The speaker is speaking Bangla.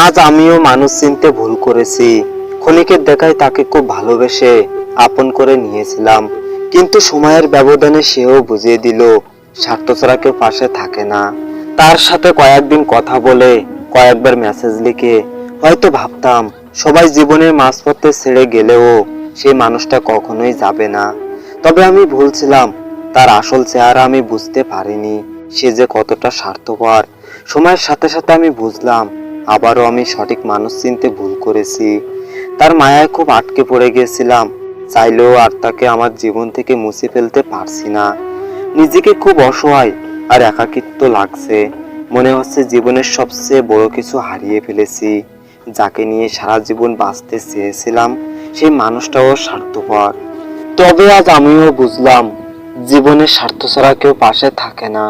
আজ আমিও মানুষ চিনতে ভুল করেছি। ক্ষণিকের দেখায় তাকে খুব ভালোবেসে আপন করে নিয়েছিলাম। কিন্তু সময়ের ব্যবধানে সেও বুঝিয়ে দিল, স্বার্থ কেউ পাশে থাকে না। তার সাথে কয়েকদিন কথা বলে কয়েকবার মেসেজ লিখে হয়তো ভাবতাম, সবাই জীবনের মাঝপথে ছেড়ে গেলেও সেই মানুষটা কখনোই যাবে না। তবে আমি ভুলছিলাম, তার আসল চেহারা আমি বুঝতে পারিনি, সে যে কতটা স্বার্থপর। সময়ের সাথে সাথে আমি বুঝলাম আবারও আমি সঠিক মানুষ চিনতে ভুল করেছি। তার মায়ায় খুব আটকে পড়ে গেছিলাম। চাইলেও আর তাকে আমার জীবন থেকে মুছে ফেলতে পারছি না। নিজেকে খুব অসহায় আর একাকিত্ব লাগছে। মনে হচ্ছে জীবনের সবচেয়ে বড় কিছু হারিয়ে ফেলেছি। যাকে নিয়ে সারা জীবন বাঁচতে চেয়েছিলাম, সেই মানুষটাও স্বার্থপর। তবে আজ আমিও বুঝলাম, জীবনের স্বার্থ ছাড়া কেউ পাশে থাকে না।